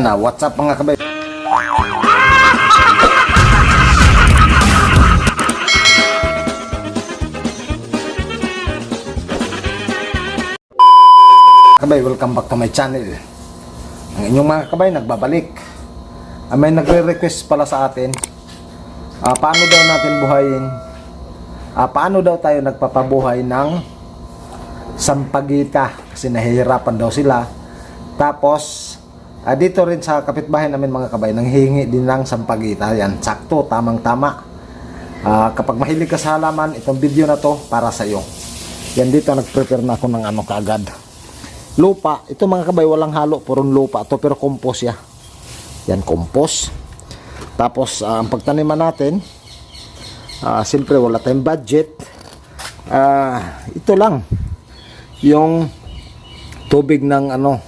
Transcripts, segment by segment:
Na, what's up mga kabay? Kabay, welcome back to my channel. Ang inyong mga kabay, nagbabalik. Ah, may nagre-request pala sa atin. Ah, paano daw natin buhayin? Ah, paano daw tayo nagpapabuhay ng sampagita? Kasi nahihirapan daw sila. Tapos, ah, dito rin sa kapitbahay namin mga kabay, nanghihingi din ng sampagita. Yan, sakto, tamang-tama. Ah, kapag mahilig ka sa halaman, itong video na to para sa iyo. Yan dito, nag-prepare na ako ng ano kaagad. Lupa, ito mga kabay, walang halo, purong lupa to, pero compost ya. Yan, compost. Tapos, ah, ang pagtaniman natin, ah, siyempre wala tayong budget. Ah, ito lang, yung tubig ng ano,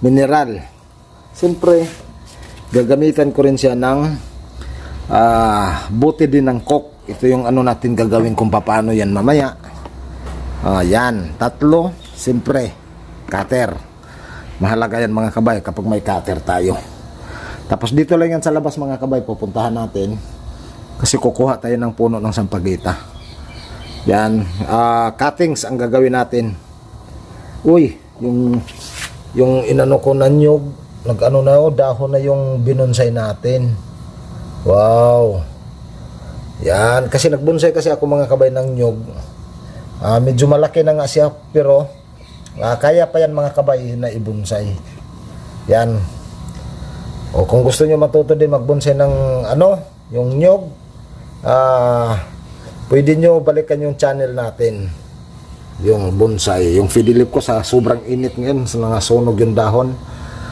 mineral. Siyempre, gagamitan ko rin siya ng ah, buti din ng coke. Ito yung ano natin gagawin kung paano yan mamaya. Ah, yan, tatlo, siyempre, cutter. Mahalaga yan mga kabay kapag may cutter tayo. Tapos dito lang yan sa labas mga kabay, pupuntahan natin. Kasi kukuha tayo ng puno ng sampagita. Yan, ah, cuttings ang gagawin natin. Uy, yung yung inano ko na nyug, nag-ano na oh, dahon na yung binonsay natin. Wow. Yan, kasi nagbonsay kasi ako mga kabay ng nyug. Ah, medyo malaki na nga siya pero ah, kaya pa yan mga kabay na ibonsay. Yan. O kung gusto niyo matuto din magbonsay ng ano, yung nyug, ah, pwede niyo balikan yung channel natin yung bonsai, yung fidilip ko sa sobrang init ngayon, sa mga sunog yung dahon.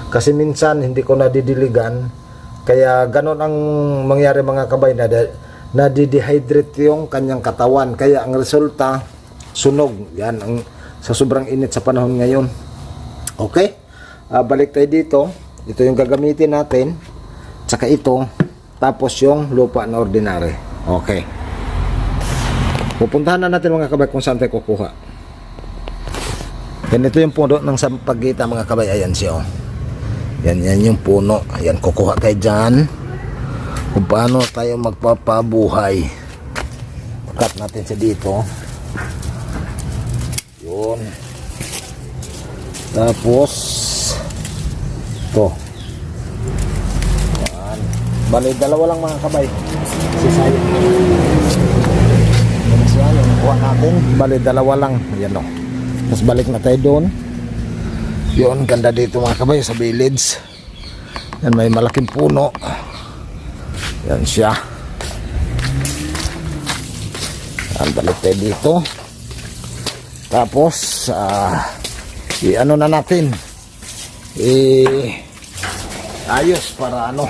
Kasi minsan hindi ko nadidiligan, kaya ganon ang mangyari mga kabay na nadidehydrate yung kanyang katawan. Kaya ang resulta, sunog. Yan, ang, sa sobrang init sa panahon ngayon. Okay? Ah, balik tayo dito. Ito yung gagamitin natin. Tsaka ito. Tapos yung lupa na ordinary. Okay. Pupuntahan na natin mga kabay kung saan tayo kukuha. Yan ito yung puno ng sampagita mga kabay. Ayan siya oh. Yan yan yung puno. Ayan kukuha tayo dyan. Kung paano tayo magpapabuhay. Cut natin siya dito. Yun. Tapos ito. Yan. Bali dalawa lang mga kabay. Sisay. Yan kuha natin. Bali dalawa lang. Yan o. Tapos balik na tayo doon. Yun, ganda dito mga kabay sa village. Yan, may malaking puno. Yan siya. Yan, balik tayo dito. Tapos, ah, i-ano na natin. I, ayos para ano,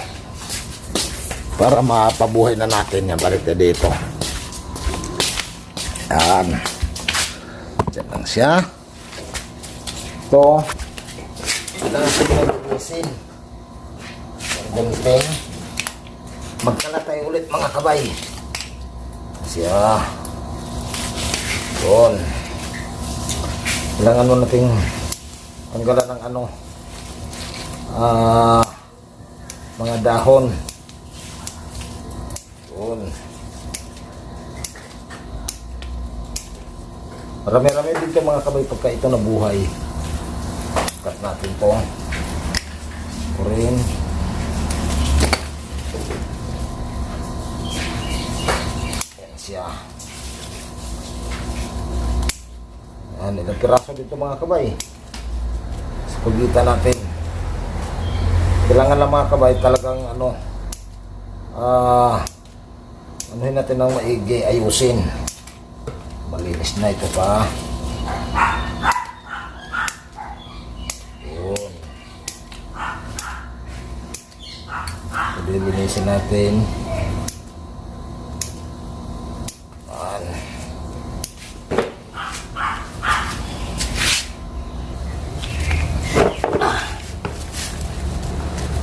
para mapabuhay na natin yan. Balik tayo dito. Yan. Diyan lang siya. Ito. Kailangan ko mga gunting. Magkalat tayo ulit mga kabay. Siya. Yun. Kailangan mo nating tanggalan ng ano. Ah, mga dahon. Yun. Marami-rami dito mga kabay pagka ito nabuhay. Cut natin to. Kurin. Yan siya. Yan, ilang dito mga kabay. Sa pagitan natin. Kailangan lang mga kabay talagang ano, ah, anuhin natin ng maigi, ayusin. Malinis na ito pa. Yun. So, lilinisin natin. Yan.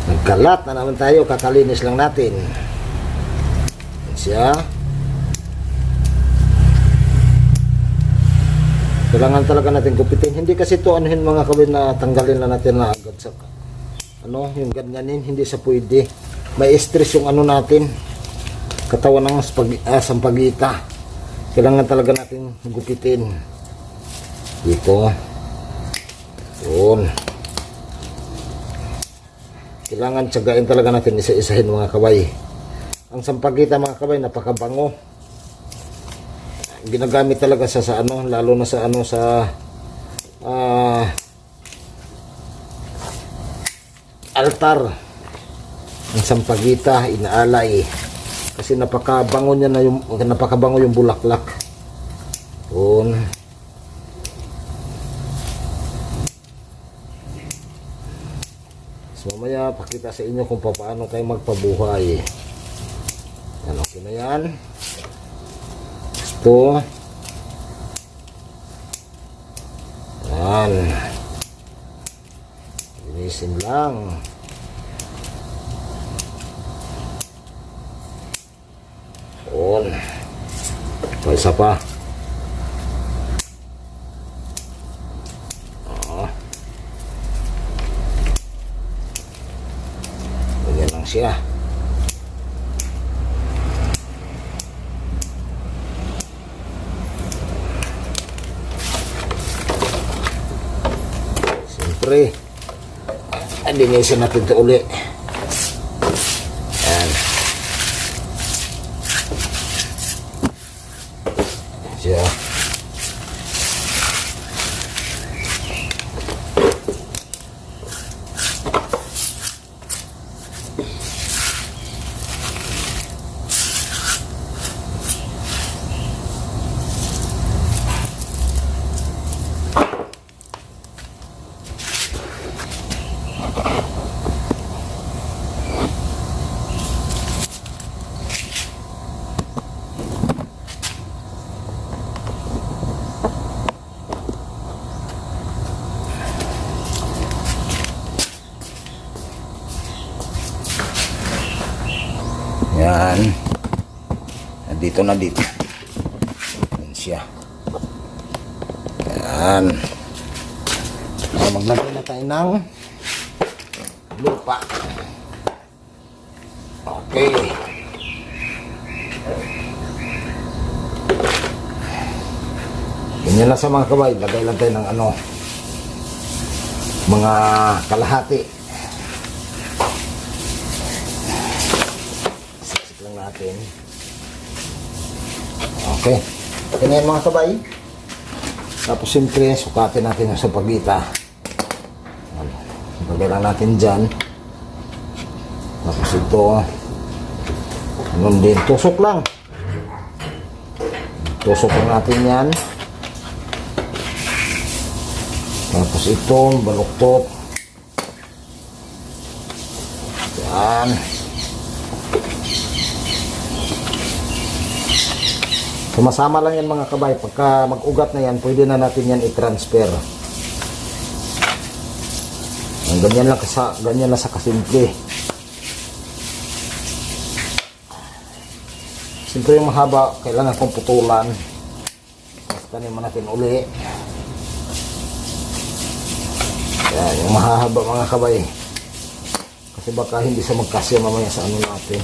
Nagkalat na naman tayo, kakalinis lang natin. Siya. Kailangan talaga natin gupitin. Hindi kasi ito anuhin mga kabin na tanggalin na natin na agad sa ano, yung ganyanin, hindi sa pwede. May stress yung ano natin, katawan ng spag ah, sampagita. Kailangan talaga natin gupitin. Dito. Yun. Kailangan tsagain talaga natin isa-isahin mga kabay. Ang sampagita mga kabay, napakabango. Ginagamit talaga sa, sa ano, lalo na sa ano sa ah altar ang sampagita inaalay. Kasi napakabango niya na yung napakabango yung bulaklak. Yun. So mamaya pakita sa inyo kung paano tayo magpabuhay. Yan okay na yan. Ito yan. Linisin lang Yun. O, isa pa. Oo. Ganyan lang siya. Siyempre, alinisin natin ito uli. Yan. siya. Yan. Dito na dito. Yan siya. Yan. So, maglagay na tayo ng lupa. Okay. Ganyan lang sa mga kabay. Lagay lang tayo ng ano, mga kalahati. Sisik lang natin. Okay. Okay na yan mga kabay. Tapos siyempre, sukatin natin yung sa pagita. Lagay lang natin dyan. Tapos ito, ganun din. Tusok lang. Tusok lang natin yan. Tapos ito, baluktot. Yan. Sumasama lang yan mga kabay. Pagka mag-ugat na yan, pwede na natin yan i-transfer. Ang ganyan lang sa ganyan lang sa kasimple. Siyempre yung mahaba, kailangan kong putulan. Tapos tanim natin uli. Yan, yung mahahaba mga kabay. Kasi baka hindi siya magkasya mamaya sa ano natin.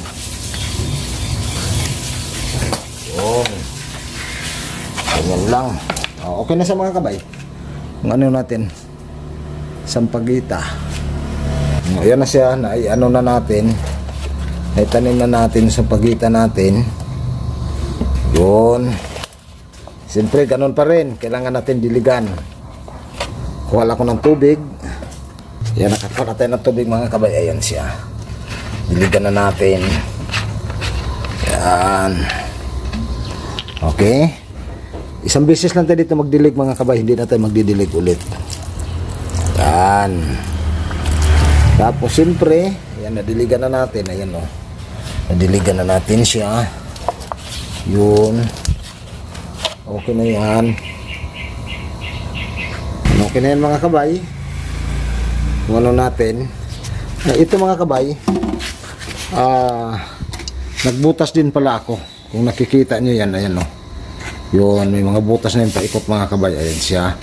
Yun. Ganyan lang. Oh, okay na sa mga kabay. Kung ano natin. Sampagita. Ayan na siya. Na, ano na natin. Naitanim na natin sa pagita natin. Yun. Siyempre, ganun pa rin. Kailangan natin diligan. Kuha lang ako ng tubig. Yan, nakakuha na tayo ng tubig mga kabay. Ayan siya. Diligan na natin. Yan. Okay. Isang beses lang tayo dito magdilig mga kabay. Hindi na tayo magdidilig ulit. Yan. Tapos siyempre, yan, nadiligan na natin. Ayan o. Nadiligan na natin siya. Yun. Okay na yan. Okay na yan mga kabay. Kung ano natin. Ah, ito mga kabay. Ah, nagbutas din pala ako. Kung nakikita nyo yan, ayan o. Yun, may mga butas na yun paikot mga kabay. Ayan siya.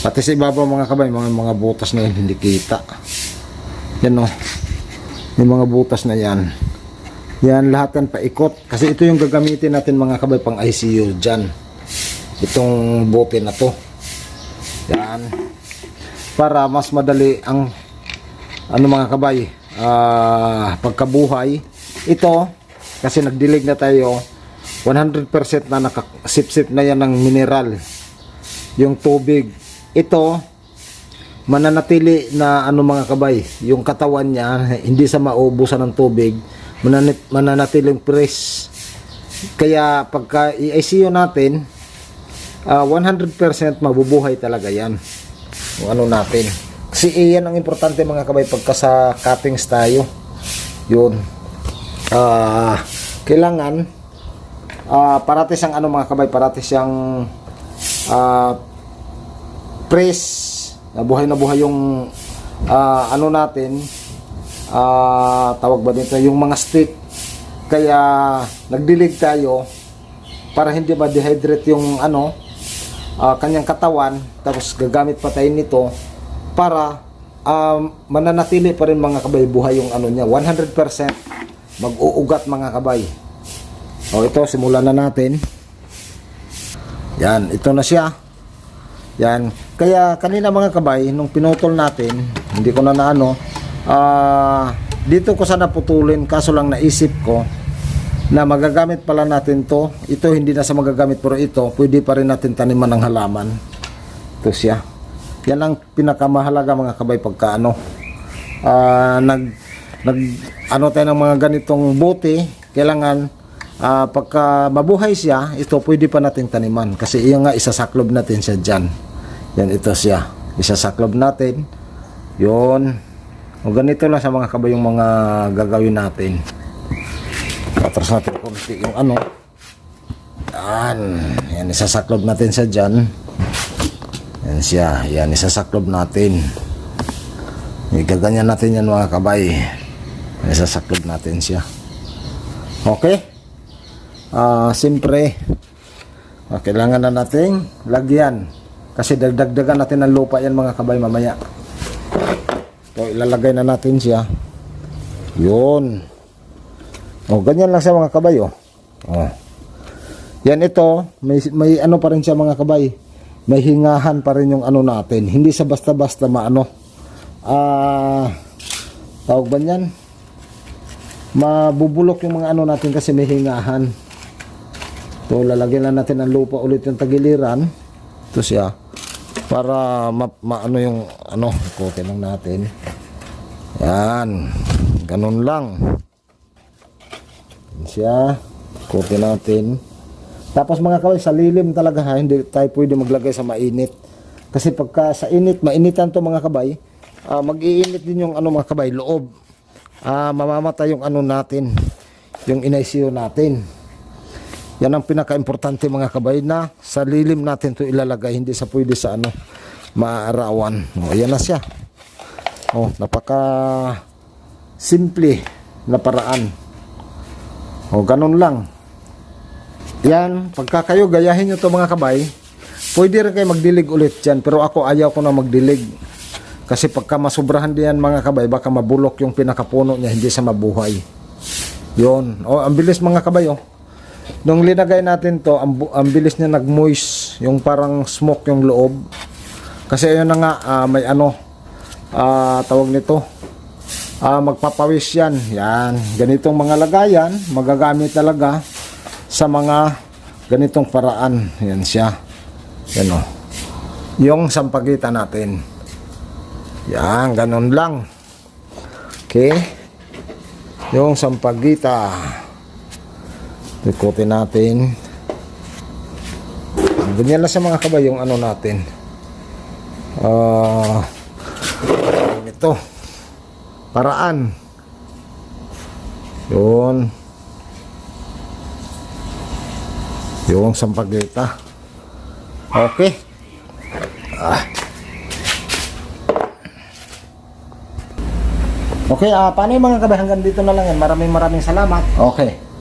Pati sa ibabaw mga kabay, mga, mga butas na yun hindi kita. Yan o. Yung mga butas na yan. Yan lahat yan paikot. Kasi ito yung gagamitin natin mga kabay pang ICU dyan. Itong bote na to. Yan. Para mas madali ang ano mga kabay ah, pagkabuhay. Ito kasi nagdilig na tayo 100% na nakasip-sip na yan ng mineral yung tubig. Ito mananatili na ano mga kabay, yung katawan niya hindi sa maubusan ng tubig, mananat mananatiling fresh. Kaya pagka i-ICU natin, ah, 100% mabubuhay talaga 'yan. O ano natin. Kasi iyan ang importante mga kabay pagka sa cuttings tayo. 'Yun. Ah, kailangan ah parati siyang ano mga kabay, parati siyang ah press na buhay na buhay yung ah, ano natin ah, tawag ba dito yung mga stick. Kaya nagdilig tayo para hindi ba dehydrate yung ano ah, kanyang katawan tapos gagamit pa tayo nito para um, mananatili pa rin mga kabay buhay yung ano niya 100% mag-uugat mga kabay o ito simulan na natin yan ito na siya yan. Kaya kanina mga kabay, nung pinutol natin, hindi ko na naano, ah dito ko sana putulin, kaso lang naisip ko na magagamit pala natin to. Ito hindi na sa magagamit, pero ito, pwede pa rin natin taniman ng halaman. Ito siya. Yan ang pinakamahalaga mga kabay pagka ano, ah nag, nag, ano tayo ng mga ganitong bote, kailangan ah pagka mabuhay siya, ito pwede pa nating taniman kasi iyon nga isasaklob natin siya dyan. Yan ito siya. Isasaklob natin. Yun. O ganito lang sa mga kabay yung mga gagawin natin. Patras natin konti yung ano. Yan. Yan isasaklob natin siya dyan. Yan siya. Yan isasaklob natin. Igaganyan natin yan mga kabay. Isasaklob natin siya. Okay? Ah, siyempre, ah, kailangan na nating lagyan. Kasi dagdagdagan natin ng lupa yan mga kabay mamaya. So, ilalagay na natin siya. Yun. O, ganyan lang siya mga kabay, oh. oh. Yan ito, may, may ano pa rin siya mga kabay. May hingahan pa rin yung ano natin. Hindi sa basta-basta maano. Ah, tawag ba yan? Mabubulok yung mga ano natin kasi may hingahan. So, lalagyan lang natin ng lupa ulit yung tagiliran. Ito siya. Para ma, maano yung ano, ikotin lang natin. Yan. Ganun lang. Yan siya. Ikotin natin. Tapos mga kawal, sa lilim talaga ha, hindi tayo pwede maglagay sa mainit. Kasi pagka sa init, mainitan to mga kabay, ah, mag-iinit din yung ano mga kabay, loob. Ah, mamamatay yung ano natin, yung inaisiyo natin. Yan ang pinaka-importante mga kabay na sa lilim natin to ilalagay, hindi sa pwede sa ano, maarawan. O, yan na siya. O, napaka simple na paraan. O, ganun lang. Yan, pagka kayo gayahin nyo to mga kabay, pwede rin kayo magdilig ulit dyan. Pero ako ayaw ko na magdilig. Kasi pagka masubrahan diyan mga kabay, baka mabulok yung pinakapuno niya, hindi sa mabuhay. Yun. O, ang bilis mga kabay, oh. Nung linagay natin to, ang, ang bilis niya nag-moist, yung parang smoke yung loob. Kasi ayun na nga, ah, may ano, ah, tawag nito, ah, magpapawis yan. Yan, ganitong mga lagayan, magagamit talaga sa mga ganitong paraan. Yan siya. Yan o. Yung sampagita natin. Yan, ganun lang. Okay. Yung sampagita. Ikutin natin. Ganyan lang sa mga kabay yung ano natin. Ah, ito. Paraan. Yun. Yung sampagita. Okay. Ah. Okay, ah, paano yung mga kabay? Hanggang dito na lang yan. Maraming maraming salamat. Okay.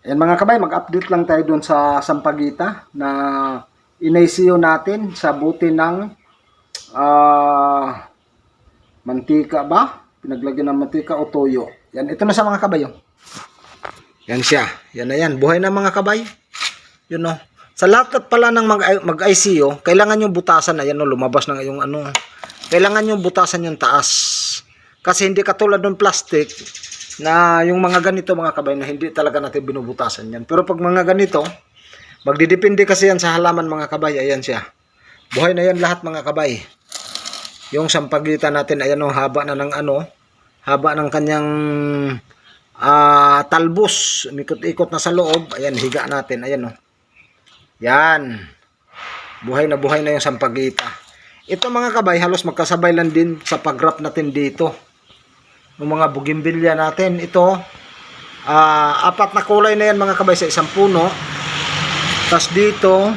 Yan mga kabay, mag-update lang tayo dun sa Sampagita na inaisiyo natin sa buti ng ah mantika ba? Pinaglagyan ng mantika o toyo. Yan, ito na sa mga kabayo. Yan siya. Yan na yan. Buhay na mga kabay. Yun no. Sa lahat pala ng mag- mag-ICO, kailangan yung butasan na yan no, lumabas na yung ano. Kailangan yung butasan yung taas. Kasi hindi katulad ng plastic na yung mga ganito mga kabay na hindi talaga natin binubutasan yan. Pero pag mga ganito, magdidepende kasi yan sa halaman mga kabay. Ayan siya. Buhay na yan lahat mga kabay. Yung sampagitan natin, ayan o, haba na ng ano, haba ng kanyang ah talbos. Ikot-ikot na sa loob. Ayan, higa natin. Ayan o. Yan. Buhay na buhay na yung sampagita. Ito mga kabay, halos magkasabay lang din sa pag-wrap natin dito. Yung mga bugimbilya natin. Ito, ah, apat na kulay na yan mga kabay sa isang puno. Tapos dito,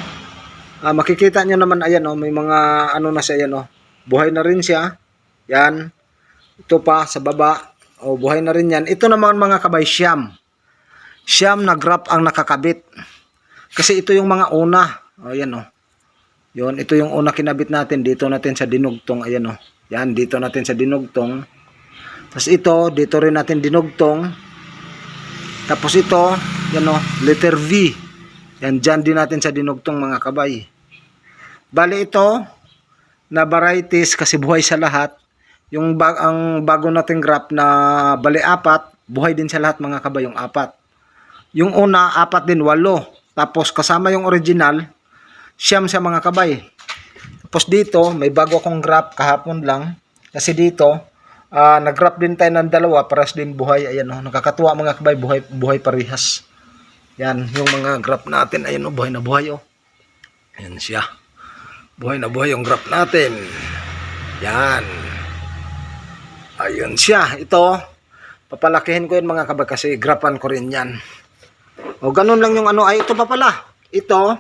ah, makikita nyo naman, ayan oh, may mga ano na siya, ayan oh. Buhay na rin siya. Yan. Ito pa, sa baba. O, buhay na rin yan. Ito naman mga kabay, siyam. Siyam na grap ang nakakabit. Kasi ito yung mga una. O, yan o. Yun, ito yung una kinabit natin. Dito natin sa dinugtong. Ayan o. Yan, dito natin sa dinugtong. Tapos ito, dito rin natin dinugtong. Tapos ito, yan o, letter V. Yan, dyan din natin sa dinugtong mga kabay. Bali ito, na varieties kasi buhay sa lahat. Yung bag, ang bago nating graph na bali apat, buhay din sa lahat mga kabay yung apat. Yung una, apat din, walo. Tapos kasama yung original, siyam sa mga kabay. Tapos dito, may bago akong graph kahapon lang. Kasi dito, ah nag-graph din tayo ng dalawa, paras din buhay. Ayan o, nakakatuwa mga kabay, buhay, buhay parehas. Yan, yung mga graph natin, ayan o, buhay na buhay o. Ayan siya. Buhay na buhay yung graph natin. Yan. Ayun siya. Ito, papalakihin ko yun mga kabay kasi grapan ko rin yan. O ganun lang yung ano. Ay, ito pa pala. Ito,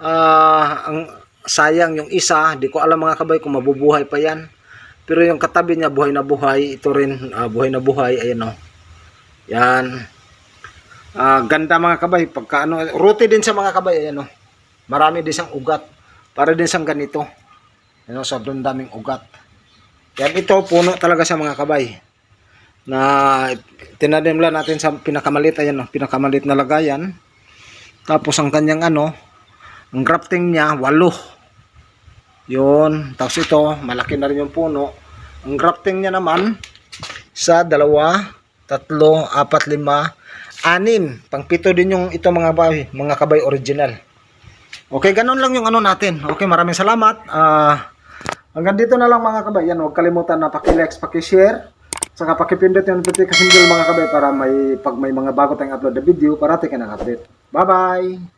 ah, ang sayang yung isa. Di ko alam mga kabay kung mabubuhay pa yan. Pero yung katabi niya buhay na buhay. Ito rin ah, buhay na buhay. Ayan o. Yan. Ah, ganda mga kabay. Pagka ano, ruti din sa mga kabay. Ayan o. Marami din siyang ugat. Para din siyang ganito. Ayan o, sobrang daming ugat. Yan ito, puno talaga sa mga kabay. Na tinanim lang natin sa pinakamalit. Ayan o, pinakamalit na lagayan. Tapos ang kanyang ano, ang grafting niya, walo. Yun. Tapos ito, malaki na rin yung puno. Ang grafting niya naman, sa dalawa, tatlo, apat, lima, anim. Pangpito din yung ito mga kabay, mga kabay original. Okay, ganun lang yung ano natin. Okay, maraming salamat. Ah, hanggang dito na lang mga kabay. Yan, huwag kalimutan na paki-like, paki-share. Saka pakipindot yung notification bell mga kabay para may pag may mga bago tayong upload na video, parati ka ng update. Bye-bye!